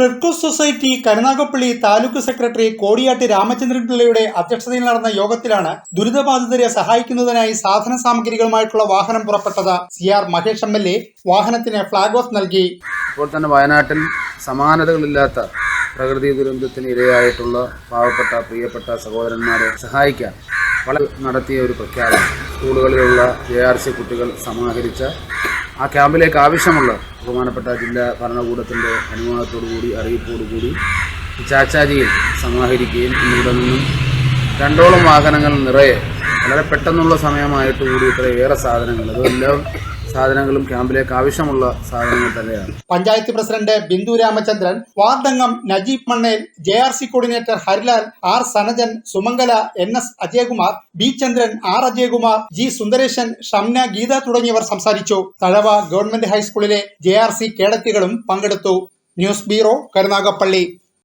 Red cross society Karunagappally taluk secretary Kodiyatti Ramachandran പിള്ളയുടെ അധ്യക്ഷതയിൽ നടന്ന യോഗത്തിലാണ് ദുരിതബാധിതരെ സഹായിക്കുന്നതിനായി സാധന സാമഗ്രികളുമായിട്ടുള്ള വാഹനം പുറപ്പെട്ടത്. C R Mahesh M L A വാഹനത്തിന് ഫ്ളാഗ് ഓഫ് നൽകി. ഇപ്പോൾ തന്നെ വയനാട്ടിൽ സമാനതകളില്ലാത്ത പ്രകൃതി ദുരന്തത്തിന് ഇരയായിട്ടുള്ള പാവപ്പെട്ട പ്രിയപ്പെട്ട സഹോദരന്മാരെ സഹായിക്കാൻ വളരെ നടത്തിയ ഒരു പ്രഖ്യാപനം. സ്കൂളുകളിലുള്ള ജെ ആർ സി കുട്ടികൾ സമാഹരിച്ച ആ ക്യാമ്പിലേക്ക് ആവശ്യമുള്ള ബഹുമാനപ്പെട്ട ജില്ലാ ഭരണകൂടത്തിന്റെ അനുവാദത്തോടുകൂടി അറിയിപ്പോടുകൂടി ചാച്ചാജിയിൽ സമാഹരിക്കുകയും ഇവിടെ നിന്നും രണ്ടോളം വാഹനങ്ങൾ നിറയെ വളരെ പെട്ടെന്നുള്ള സമയമായിട്ട് കൂടി ഇത്രയേറെ സാധനങ്ങൾ. അതെല്ലാം സാധനങ്ങളും ക്യാമ്പിലേക്ക് ആവശ്യമുള്ള സാധനങ്ങൾ തന്നെയാണ്. Panchayat president Bindu Ramachandran വാർഡംഗം Najeeb Manneel J R C coordinator Harilal R Sanajan Sumangala N S Ajayakumar B Chandran R Ajayakumar G Sundaresan Shamna Geetha തുടങ്ങിയവർ സംസാരിച്ചു. തഴവ ഗവൺമെന്റ് ഹൈസ്കൂളിലെ ജെ ആർ സി കേഡറ്റുകളും പങ്കെടുത്തു. News bureau Karunagappally.